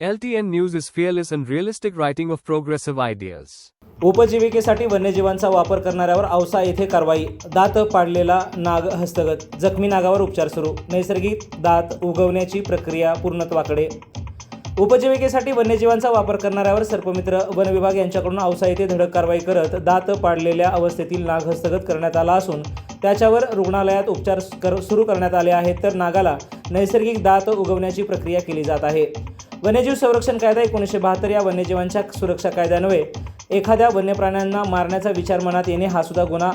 LTN News is fearless and realistic writing of progressive ideas. उपजीविकेसाठी वन्यजीवांचा वापर करणाऱ्यावर औसा येथे कारवाई. दात पाडलेला नाग हस्तगत. जखमी नागावर उपचार सुरू. नैसर्गिक दात उगवण्याची प्रक्रिया पूर्णत्वाकडे. उपजीविकेसाठी वन्यजीवांचा वापर करणाऱ्यावर सर्पमित्र वन विभाग यांच्याकडून औसा येथे धडक कारवाई करत दात पाडलेल्या अवस्थेतील नाग हस्तगत करण्यात आला असून त्याच्यावर रुग्णालयात उपचार कर सुरू करण्यात आले आहेत. तर नागाला नैसर्गिक दात उगवण्याची प्रक्रिया केली जात आहे. वन्यजीव संरक्षण कायदा एकोणीसशे बहात्तर या वन्यजीवांच्या सुरक्षा कायद्यान्वये एखाद्या वन्य प्राण्यांना मारण्याचा विचार मनात येणे हा सुद्धा गुन्हा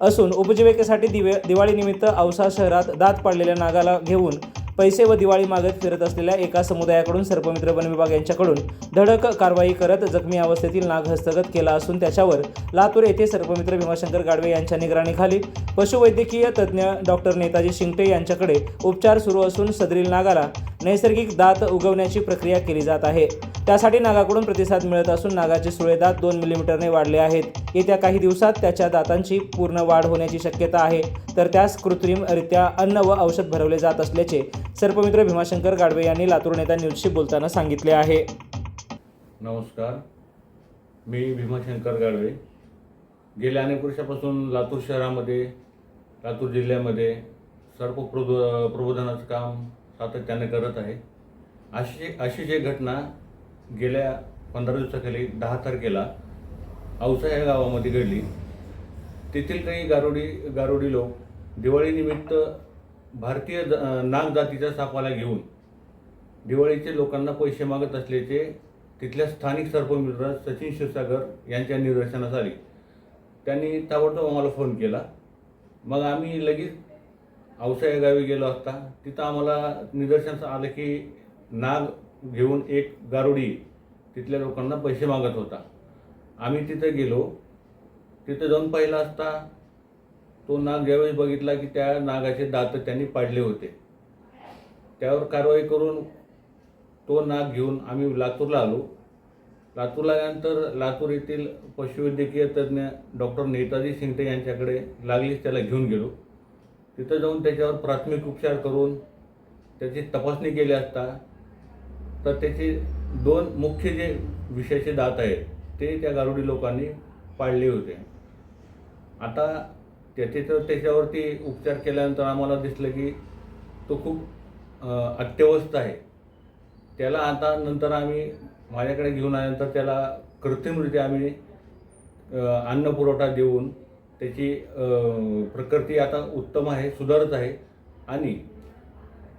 असून उपजीविकेसाठी दिवे दिवाळीनिमित्त औसा शहरात दात पाडलेल्या नागाला घेऊन पैसे व दिवाळी मागत फिरत असलेल्या एका समुदायाकडून सर्पमित्र वन विभाग यांच्याकडून धडक कारवाई करत जखमी अवस्थेतील नाग हस्तगत केला असून त्याच्यावर लातूर येथे सर्पमित्र भीमाशंकर गाडवे यांच्या निगराणीखाली पशुवैद्यकीय तज्ज्ञ डॉक्टर नेताजी शिंगटे यांच्याकडे उपचार सुरू असून सदरील नागाला नैसर्गिक दात उगवण्याची प्रक्रिया केली जात आहे. त्यासाठी नागाकडून प्रतिसाद मिळत असून नागाचे सुळे दात दोन मिलीमीटरने वाढले आहेत. येत्या काही दिवसात त्याच्या दातांची पूर्ण वाढ होण्याची शक्यता आहे. तर त्यास कृत्रिमरित्या अन्न व औषध भरवले जात असल्याचे सर्पमित्र भीमाशंकर गाडवे यांनी लातूर नेता न्यूजशी बोलताना सांगितले आहे. नमस्कार. मी भीमाशंकर गाडवे. गेल्या अनेक वर्षापासून लातूर शहरामध्ये लातूर जिल्ह्यामध्ये सर्प प्रबो प्रबोधनाचं काम सातत्याने करत आहे. अशी अशी जे घटना गेल्या पंधरा दिवसाखाली दहा तारखेला औसा या गावामध्ये घडली. तेथील काही गारुडी गारुडी लोक दिवाळीनिमित्त भारतीय नाग जातीच्या सापाला घेऊन दिवाळीचे लोकांना पैसे मागत असल्याचे तिथल्या स्थानिक सरपंच सचिन क्षीरसागर यांच्या निदर्शनास आली. त्यांनी ताबडतोब आम्हाला फोन केला. मग आम्ही लगेच औसा या गावी गेलो असता तिथं आम्हाला निदर्शनास आलं की नाग घेऊन एक गारुडी तिथल्या लोकांना पैसे मागत होता. आम्ही तिथं गेलो तिथं जाऊन पाहिला असता तो नाग ज्यावेळी बघितला की त्या नागाचे दात त्यांनी पाडले होते. त्यावर कारवाई करून तो नाग घेऊन आम्ही लातूरला आलो. लातूरला आल्यानंतर लातूर येथील पशुवैद्यकीय तज्ज्ञ डॉक्टर नेताजी शिंगटे यांच्याकडे लागलीच त्याला घेऊन गेलो. तिथं जाऊन त्याच्यावर प्राथमिक उपचार करून त्याची तपासणी केली असता तर त्याचे दोन मुख्य जे विषयाचे दात आहेत ते त्या गारुडी लोकांनी पाळले होते. आता त्याचे तर त्याच्यावरती उपचार केल्यानंतर आम्हाला दिसलं की तो खूप अत्यवस्थ आहे. त्याला आता नंतर आम्ही माझ्याकडे घेऊन आल्यानंतर त्याला कृत्रिमरित्या आम्ही अन्न पुरवठा देऊन त्याची प्रकृती आता उत्तम आहे सुधारत आहे. आणि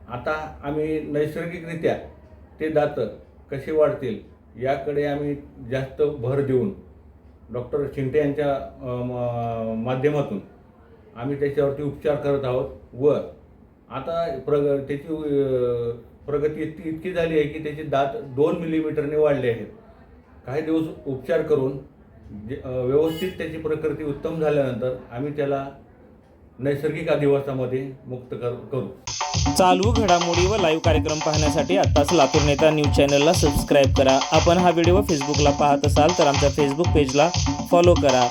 आता आम्ही नैसर्गिकरित्या ते दातं कसे वाढतील याकडे आम्ही जास्त भर देऊन डॉक्टर शिंटे यांच्या म- माध्यमातून आम्ही त्याच्यावरती उपचार करत आहोत व आता प्रग त्याची प्रगती इतकी इतकी झाली आहे की त्याचे दात दोन मिलीमीटरने वाढले आहेत. काही दिवस उपचार करून जे- व्यवस्थित त्याची प्रकृती उत्तम झाल्यानंतर आम्ही त्याला नैसर्गिक अधिवासामध्ये मुक्त कर करू. चालू घडामोडी व लाईव्ह कार्यक्रम पाहण्यासाठी आत्ताच लातूर नेता न्यूज चॅनलला सबस्क्राईब करा. आपण हा व्हिडिओ फेसबुकला पाहत असाल तर आमच्या फेसबुक पेजला फॉलो करा.